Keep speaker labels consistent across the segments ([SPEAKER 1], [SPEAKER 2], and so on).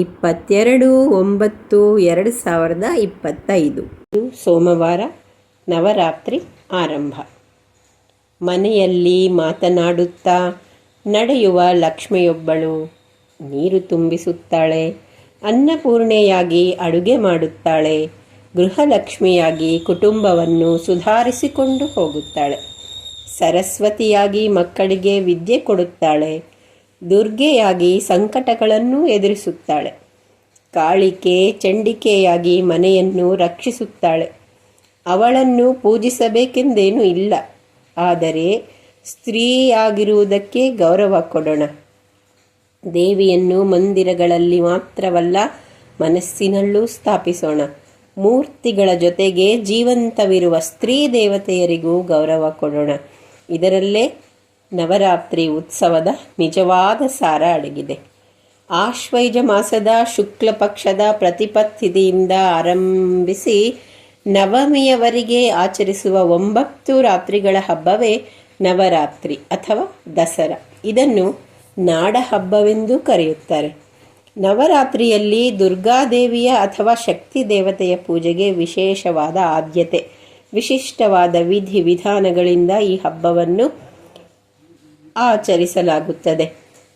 [SPEAKER 1] ಇಪ್ಪತ್ತೆರಡು ಒಂಬತ್ತು ಎರಡು ಸಾವಿರದ ಇಪ್ಪತ್ತೈದು. ಸೋಮವಾರ ನವರಾತ್ರಿ ಆರಂಭ. ಮನೆಯಲ್ಲಿ ಮಾತನಾಡುತ್ತಾ ನಡೆಯುವ ಲಕ್ಷ್ಮಿಯೊಬ್ಬಳು ನೀರು ತುಂಬಿಸುತ್ತಾಳೆ, ಅನ್ನಪೂರ್ಣೆಯಾಗಿ ಅಡುಗೆ ಮಾಡುತ್ತಾಳೆ, ಗೃಹಲಕ್ಷ್ಮಿಯಾಗಿ ಕುಟುಂಬವನ್ನು ಸುಧಾರಿಸಿಕೊಂಡು ಹೋಗುತ್ತಾಳೆ. ಸರಸ್ವತಿಯಾಗಿ ಮಕ್ಕಳಿಗೆ ವಿದ್ಯೆ ಕೊಡುತ್ತಾಳೆ ದುರ್ಗೆಯಾಗಿ ಸಂಕಟಗಳನ್ನು ಎದುರಿಸುತ್ತಾಳೆ. ಕಾಳಿಕೆ ಚಂಡಿಕೆಯಾಗಿ ಮನೆಯನ್ನು ರಕ್ಷಿಸುತ್ತಾಳೆ. ಅವಳನ್ನು ಪೂಜಿಸಬೇಕೆಂದೇನೂ ಇಲ್ಲ. ಆದರೆ ಸ್ತ್ರೀಯಾಗಿರುವುದಕ್ಕೆ ಗೌರವ ಕೊಡೋಣ. ದೇವಿಯನ್ನು ಮಂದಿರಗಳಲ್ಲಿ ಮಾತ್ರವಲ್ಲ ಮನಸ್ಸಿನಲ್ಲೂ ಸ್ಥಾಪಿಸೋಣ. ಮೂರ್ತಿಗಳ ಜೊತೆಗೆ ಜೀವಂತವಿರುವ ಸ್ತ್ರೀ ದೇವತೆಯರಿಗೂ ಗೌರವ ಕೊಡೋಣ. ಇದರಲ್ಲೇ ನವರಾತ್ರಿ ಉತ್ಸವದ ನಿಜವಾದ ಸಾರ ಅಡಗಿದೆ. ಆಶ್ವೈಜ ಮಾಸದ ಶುಕ್ಲ ಪಕ್ಷದ ಪ್ರತಿಪತ್ತಿದಿಯಿಂದ ಆರಂಭಿಸಿ ನವಮಿಯವರೆಗೆ ಆಚರಿಸುವ ಒಂಬತ್ತು ರಾತ್ರಿಗಳ ಹಬ್ಬವೇ ನವರಾತ್ರಿ ಅಥವಾ ದಸರಾ. ಇದನ್ನು ನಾಡ ಹಬ್ಬವೆಂದು ಕರೆಯುತ್ತಾರೆ. ನವರಾತ್ರಿಯಲ್ಲಿ ದುರ್ಗಾದೇವಿಯ ಅಥವಾ ಶಕ್ತಿ ದೇವತೆಯ ಪೂಜೆಗೆ ವಿಶೇಷವಾದ ಆದ್ಯತೆ, ವಿಶಿಷ್ಟವಾದ ವಿಧಿ ವಿಧಾನಗಳಿಂದ ಈ ಹಬ್ಬವನ್ನು ಆಚರಿಸಲಾಗುತ್ತದೆ.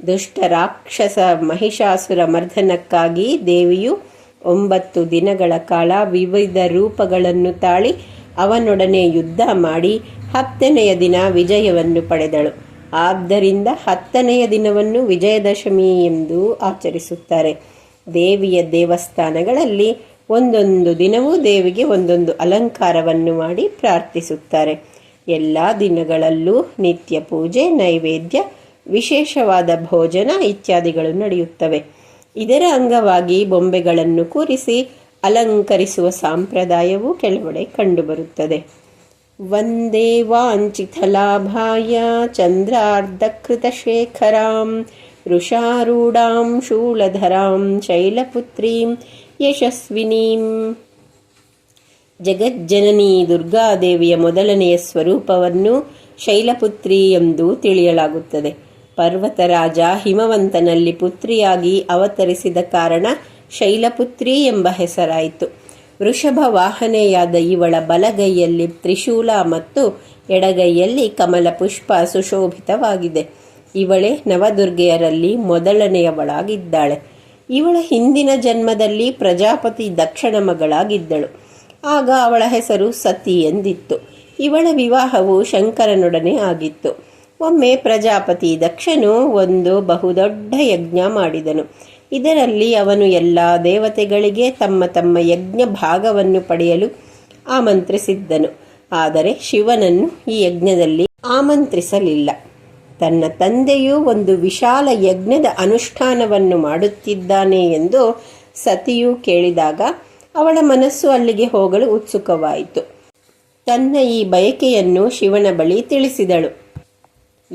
[SPEAKER 1] ದುಷ್ಟ ರಾಕ್ಷಸ ಮಹಿಷಾಸುರ ಮರ್ದನಕ್ಕಾಗಿ ದೇವಿಯು ಒಂಬತ್ತು ದಿನಗಳ ಕಾಲ ವಿವಿಧ ರೂಪಗಳನ್ನು ತಾಳಿ ಅವನೊಡನೆ ಯುದ್ಧ ಮಾಡಿ ಹತ್ತನೆಯ ದಿನ ವಿಜಯವನ್ನು ಪಡೆದಳು. ಆದ್ದರಿಂದ ಹತ್ತನೆಯ ದಿನವನ್ನು ವಿಜಯದಶಮಿ ಎಂದು ಆಚರಿಸುತ್ತಾರೆ. ದೇವಿಯ ದೇವಸ್ಥಾನಗಳಲ್ಲಿ ಒಂದೊಂದು ದಿನವೂ ದೇವಿಗೆ ಒಂದೊಂದು ಅಲಂಕಾರವನ್ನು ಮಾಡಿ ಪ್ರಾರ್ಥಿಸುತ್ತಾರೆ. ಎಲ್ಲ ದಿನಗಳಲ್ಲೂ ನಿತ್ಯ ಪೂಜೆ, ನೈವೇದ್ಯ, ವಿಶೇಷವಾದ ಭೋಜನ ಇತ್ಯಾದಿಗಳು ನಡೆಯುತ್ತವೆ. ಇದರ ಅಂಗವಾಗಿ ಬೊಂಬೆಗಳನ್ನು ಕೂರಿಸಿ ಅಲಂಕರಿಸುವ ಸಾಂಪ್ರದಾಯವು ಕೆಲವೆಡೆ ಕಂಡುಬರುತ್ತದೆ. ವಂದೇ ವಾಂಚಿತಲಾಭಾಯ ಚಂದ್ರಾರ್ಧಕೃತಶೇಖರಾಂ ಋಷಾರೂಢಾಂ ಶೂಲಧರಾಂ ಶೈಲಪುತ್ರೀಂ ಯಶಸ್ವಿನೀಂ ಜಗಜ್ಜನನಿ ದುರ್ಗಾದೇವಿಯ ಮೊದಲನೆಯ ಸ್ವರೂಪವನ್ನು ಶೈಲಪುತ್ರಿ ಎಂದು ತಿಳಿಯಲಾಗುತ್ತದೆ. ಪರ್ವತರಾಜ ಹಿಮವಂತನಲ್ಲಿ ಪುತ್ರಿಯಾಗಿ ಅವತರಿಸಿದ ಕಾರಣ ಶೈಲಪುತ್ರಿ ಎಂಬ ಹೆಸರಾಯಿತು. ವೃಷಭ ವಾಹನೆಯಾದ ಇವಳ ಬಲಗೈಯಲ್ಲಿ ತ್ರಿಶೂಲ ಮತ್ತು ಎಡಗೈಯಲ್ಲಿ ಕಮಲ ಪುಷ್ಪ ಸುಶೋಭಿತವಾಗಿದೆ. ಇವಳೇ ನವದುರ್ಗೆಯರಲ್ಲಿ ಮೊದಲನೆಯವಳಾಗಿದ್ದಾಳೆ. ಇವಳ ಹಿಂದಿನ ಜನ್ಮದಲ್ಲಿ ಪ್ರಜಾಪತಿ ದಕ್ಷಿಣ ಮಗಳಾಗಿದ್ದಳು. ಆಗ ಅವಳ ಹೆಸರು ಸತಿ ಎಂದಿತ್ತು. ಇವಳ ವಿವಾಹವು ಶಂಕರನೊಡನೆ ಆಗಿತ್ತು. ಒಮ್ಮೆ ಪ್ರಜಾಪತಿ ದಕ್ಷನು ಒಂದು ಬಹುದೊಡ್ಡ ಯಜ್ಞ ಮಾಡಿದನು. ಇದರಲ್ಲಿ ಅವನು ಎಲ್ಲ ದೇವತೆಗಳಿಗೆ ತಮ್ಮ ತಮ್ಮ ಯಜ್ಞ ಭಾಗವನ್ನು ಪಡೆಯಲು ಆಮಂತ್ರಿಸಿದ್ದನು. ಆದರೆ ಶಿವನನ್ನು ಈ ಯಜ್ಞದಲ್ಲಿ ಆಮಂತ್ರಿಸಲಿಲ್ಲ. ತನ್ನ ತಂದೆಯು ಒಂದು ವಿಶಾಲ ಯಜ್ಞದ ಅನುಷ್ಠಾನವನ್ನು ಮಾಡುತ್ತಿದ್ದಾನೆ ಎಂದು ಸತಿಯು ಕೇಳಿದಾಗ ಅವಳ ಮನಸ್ಸು ಅಲ್ಲಿಗೆ ಹೋಗಲು ಉತ್ಸುಕವಾಯಿತು. ತನ್ನ ಈ ಬಯಕೆಯನ್ನು ಶಿವನ ಬಳಿ ತಿಳಿಸಿದಳು.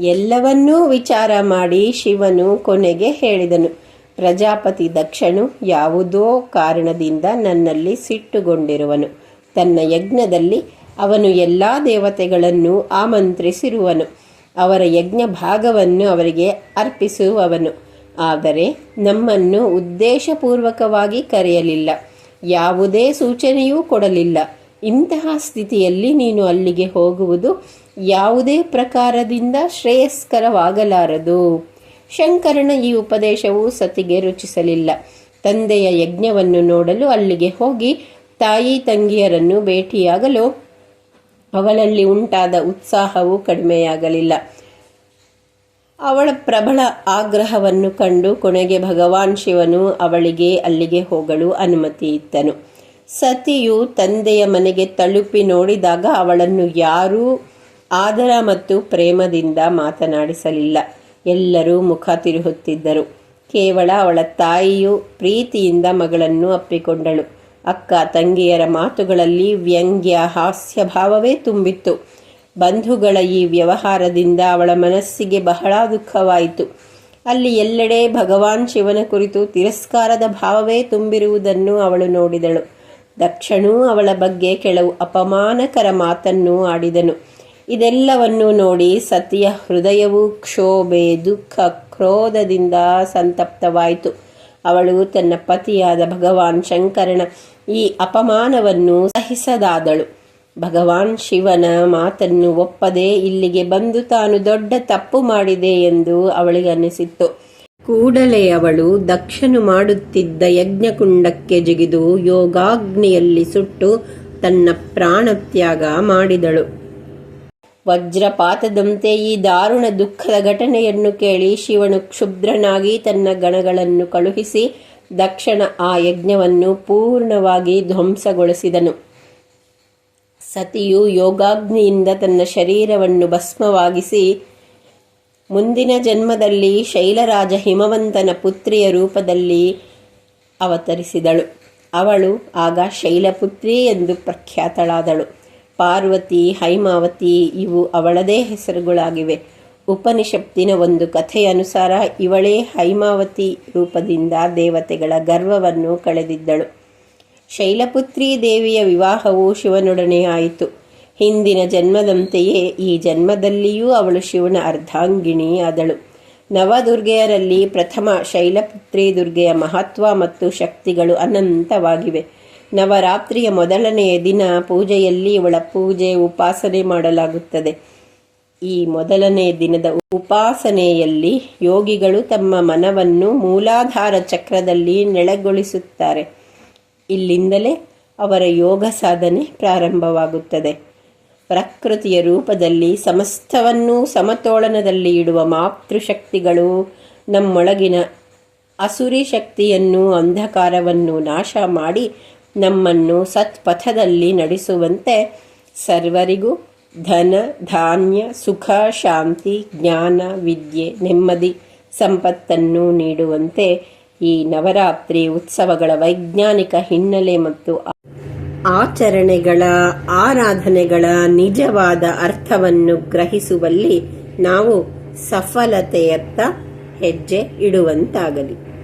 [SPEAKER 1] ಎಲ್ಲವನ್ನೂ ವಿಚಾರ ಮಾಡಿ ಶಿವನು ಕೊನೆಗೆ ಹೇಳಿದನು. ಪ್ರಜಾಪತಿ ದಕ್ಷನು ಯಾವುದೋ ಕಾರಣದಿಂದ ನನ್ನಲ್ಲಿ ಸಿಟ್ಟುಗೊಂಡಿರುವನು. ತನ್ನ ಯಜ್ಞದಲ್ಲಿ ಅವನು ಎಲ್ಲ ದೇವತೆಗಳನ್ನು ಆಮಂತ್ರಿಸಿರುವನು. ಅವರ ಯಜ್ಞ ಭಾಗವನ್ನು ಅವರಿಗೆ ಅರ್ಪಿಸುವವನು. ಆದರೆ ನಮ್ಮನ್ನು ಉದ್ದೇಶಪೂರ್ವಕವಾಗಿ ಕರೆಯಲಿಲ್ಲ. ಯಾವುದೇ ಸೂಚನೆಯೂ ಕೊಡಲಿಲ್ಲ. ಇಂತಹ ಸ್ಥಿತಿಯಲ್ಲಿ ನೀನು ಅಲ್ಲಿಗೆ ಹೋಗುವುದು ಯಾವುದೇ ಪ್ರಕಾರದಿಂದ ಶ್ರೇಯಸ್ಕರವಾಗಲಾರದು. ಶಂಕರನ ಈ ಉಪದೇಶವು ಸತಿಗೆ ರುಚಿಸಲಿಲ್ಲ. ತಂದೆಯ ಯಜ್ಞವನ್ನು ನೋಡಲು ಅಲ್ಲಿಗೆ ಹೋಗಿ ತಾಯಿ ತಂಗಿಯರನ್ನು ಭೇಟಿಯಾಗಲು ಅವಳಲ್ಲಿ ಉಂಟಾದ ಉತ್ಸಾಹವು ಕಡಿಮೆಯಾಗಲಿಲ್ಲ. ಅವಳ ಪ್ರಬಲ ಆಗ್ರಹವನ್ನು ಕಂಡು ಕೊನೆಗೆ ಭಗವಾನ್ ಶಿವನು ಅವಳಿಗೆ ಅಲ್ಲಿಗೆ ಹೋಗಲು ಅನುಮತಿ ಇತ್ತನು ಸತಿಯು ತಂದೆಯ ಮನೆಗೆ ತಲುಪಿ ನೋಡಿದಾಗ ಅವಳನ್ನು ಯಾರೂ ಆದರ ಮತ್ತು ಪ್ರೇಮದಿಂದ ಮಾತನಾಡಿಸಲಿಲ್ಲ. ಎಲ್ಲರೂ ಮುಖ ತಿರುಹುತ್ತಿದ್ದರು. ಕೇವಲ ಅವಳ ತಾಯಿಯು ಪ್ರೀತಿಯಿಂದ ಮಗಳನ್ನು ಅಪ್ಪಿಕೊಂಡಳು. ಅಕ್ಕ, ತಂಗಿಯರ ಮಾತುಗಳಲ್ಲಿ ವ್ಯಂಗ್ಯ ಹಾಸ್ಯ ಭಾವವೇ ತುಂಬಿತ್ತು. ಬಂಧುಗಳ ಈ ವ್ಯವಹಾರದಿಂದ ಅವಳ ಮನಸ್ಸಿಗೆ ಬಹಳ ದುಃಖವಾಯಿತು. ಅಲ್ಲಿ ಎಲ್ಲೆಡೆ ಭಗವಾನ್ ಶಿವನ ಕುರಿತು ತಿರಸ್ಕಾರದ ಭಾವವೇ ತುಂಬಿರುವುದನ್ನು ಅವಳು ನೋಡಿದಳು. ದಕ್ಷಣೂ ಅವಳ ಬಗ್ಗೆ ಕೆಲವು ಅಪಮಾನಕರ ಮಾತನ್ನು ಆಡಿದನು. ಇದೆಲ್ಲವನ್ನು ನೋಡಿ ಸತಿಯ ಹೃದಯವು ಕ್ಷೋಭೆ, ದುಃಖ, ಕ್ರೋಧದಿಂದ ಸಂತಪ್ತವಾಯಿತು. ಅವಳು ತನ್ನ ಪತಿಯಾದ ಭಗವಾನ್ ಶಂಕರನ ಈ ಅಪಮಾನವನ್ನು ಸಹಿಸದಾದಳು. ಭಗವಾನ್ ಶಿವನ ಮಾತನ್ನು ಒಪ್ಪದೆ ಇಲ್ಲಿಗೆ ಬಂದು ತಾನು ದೊಡ್ಡ ತಪ್ಪು ಮಾಡಿದೆ ಎಂದು ಅವಳಿಗೆ ಅನಿಸಿತ್ತು ಕೂಡಲೇ ಅವಳು ದಕ್ಷನು ಮಾಡುತ್ತಿದ್ದ ಯಜ್ಞಕುಂಡಕ್ಕೆ ಜಿಗಿದು ಯೋಗಾಗ್ನಿಯಲ್ಲಿ ಸುಟ್ಟು ತನ್ನ ಪ್ರಾಣತ್ಯಾಗ ಮಾಡಿದಳು. ವಜ್ರಪಾತದಂತೆ ಈ ದಾರುಣ ದುಃಖದ ಘಟನೆಯನ್ನು ಕೇಳಿ ಶಿವನು ಕ್ಷುಬ್ರನಾಗಿ ತನ್ನ ಗಣಗಳನ್ನು ಕಳುಹಿಸಿ ದಕ್ಷಣ ಆ ಯಜ್ಞವನ್ನು ಪೂರ್ಣವಾಗಿ ಧ್ವಂಸಗೊಳಿಸಿದನು. ಸತಿಯು ಯೋಗಾಗ್ನಿಯಿಂದ ತನ್ನ ಶರೀರವನ್ನು ಭಸ್ಮವಾಗಿಸಿ, ಮುಂದಿನ ಜನ್ಮದಲ್ಲಿ ಶೈಲರಾಜ ಹಿಮವಂತನ ಪುತ್ರಿಯ ರೂಪದಲ್ಲಿ ಅವತರಿಸಿದಳು. ಅವಳು ಆಗ ಶೈಲಪುತ್ರಿ ಎಂದು ಪ್ರಖ್ಯಾತಳಾದಳು. ಪಾರ್ವತಿ, ಹೈಮಾವತಿ ಇವು ಅವಳದೇ ಹೆಸರುಗಳಾಗಿವೆ. ಉಪನಿಷತ್ತಿನ ಒಂದು ಕಥೆಯ ಅನುಸಾರ ಇವಳೇ ಹೈಮಾವತಿ ರೂಪದಿಂದ ದೇವತೆಗಳ ಗರ್ವವನ್ನು ಕಳೆದಿದ್ದಳು. ಶೈಲಪುತ್ರಿ ದೇವಿಯ ವಿವಾಹವು ಶಿವನೊಡನೆ ಆಯಿತು. ಹಿಂದಿನ ಜನ್ಮದಂತೆಯೇ ಈ ಜನ್ಮದಲ್ಲಿಯೂ ಅವಳು ಶಿವನ ಅರ್ಧಾಂಗಿಣಿ ಆದಳು. ನವದುರ್ಗೆಯರಲ್ಲಿ ಪ್ರಥಮ ಶೈಲಪುತ್ರಿ ದುರ್ಗೆಯ ಮಹತ್ವ ಮತ್ತು ಶಕ್ತಿಗಳು ಅನಂತವಾಗಿವೆ. ನವರಾತ್ರಿಯ ಮೊದಲನೆಯ ದಿನ ಪೂಜೆಯಲ್ಲಿ ಇವಳ ಪೂಜೆ ಉಪಾಸನೆ ಮಾಡಲಾಗುತ್ತದೆ. ಈ ಮೊದಲನೇ ದಿನದ ಉಪಾಸನೆಯಲ್ಲಿ ಯೋಗಿಗಳು ತಮ್ಮ ಮನವನ್ನು ಮೂಲಾಧಾರ ಚಕ್ರದಲ್ಲಿ ನೆಲೆಗೊಳಿಸುತ್ತಾರೆ. ಇಲ್ಲಿಂದಲೇ ಅವರ ಯೋಗ ಸಾಧನೆ ಪ್ರಾರಂಭವಾಗುತ್ತದೆ. ಪ್ರಕೃತಿಯ ರೂಪದಲ್ಲಿ ಸಮಸ್ತವನ್ನೂ ಸಮತೋಲನದಲ್ಲಿ ಇಡುವ ಮಾತೃಶಕ್ತಿಗಳು ನಮ್ಮೊಳಗಿನ ಅಸುರಿ ಶಕ್ತಿಯನ್ನು ಅಂಧಕಾರವನ್ನು ನಾಶ ಮಾಡಿ ನಮ್ಮನ್ನು ಸತ್ಪಥದಲ್ಲಿ ನಡೆಸುವಂತೆ ಸರ್ವರಿಗೂ ಧನ, ಧಾನ್ಯ, ಸುಖ, ಶಾಂತಿ, ಜ್ಞಾನ, ವಿದ್ಯೆ, ನೆಮ್ಮದಿ, ಸಂಪತ್ತನ್ನು ನೀಡುವಂತೆ ಈ ನವರಾತ್ರಿ ಉತ್ಸವಗಳ ವೈಜ್ಞಾನಿಕ ಹಿನ್ನೆಲೆ ಮತ್ತು ಆಚರಣೆಗಳ, ಆರಾಧನೆಗಳ ನಿಜವಾದ ಅರ್ಥವನ್ನು ಗ್ರಹಿಸುವಲ್ಲಿ ನಾವು ಸಫಲತೆಯತ್ತ ಹೆಜ್ಜೆ ಇಡುವಂತಾಗಲಿ.